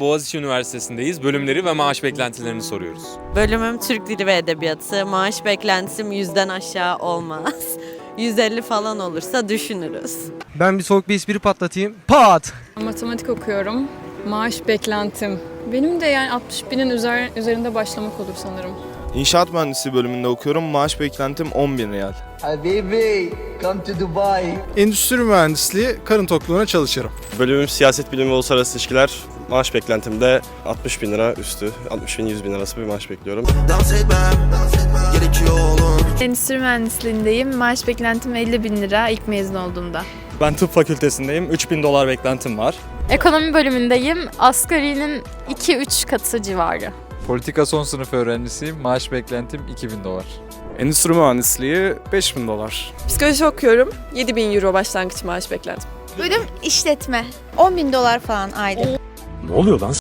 Boğaziçi Üniversitesi'ndeyiz. Bölümleri ve maaş beklentilerini soruyoruz. Bölümüm Türk Dili ve Edebiyatı. Maaş beklentim yüzden aşağı olmaz. 150 falan olursa düşünürüz. Ben bir soğuk bir espri patlatayım. Pat! Matematik okuyorum. Maaş beklentim. Benim de yani 60 binin üzer, üzerinde başlamak olur sanırım. İnşaat mühendisliği bölümünde okuyorum. Maaş beklentim 10 bin riyal. Habibi, come to Dubai. Endüstri mühendisliği karın tokluğuna çalışırım. Bölümüm siyaset bilimi ve uluslararası ilişkiler. Maaş beklentim de 60 bin lira üstü, 60 bin 100 bin arası bir maaş bekliyorum. Dans etmem gerekiyor oğlum Endüstri mühendisliğindeyim. Maaş beklentim 50 bin lira ilk mezun olduğumda. Ben tıp fakültesindeyim. 3000 dolar beklentim var. Ekonomi bölümündeyim. Asgarinin 2-3 katı civarı. Politika son sınıf öğrencisiyim. Maaş beklentim 2000 dolar. Endüstri mühendisliği 5000 dolar. Psikoloji okuyorum. 7000 euro başlangıç maaş beklentim. Bölüm işletme. 10 bin dolar falan aylık. Ne oluyor lan?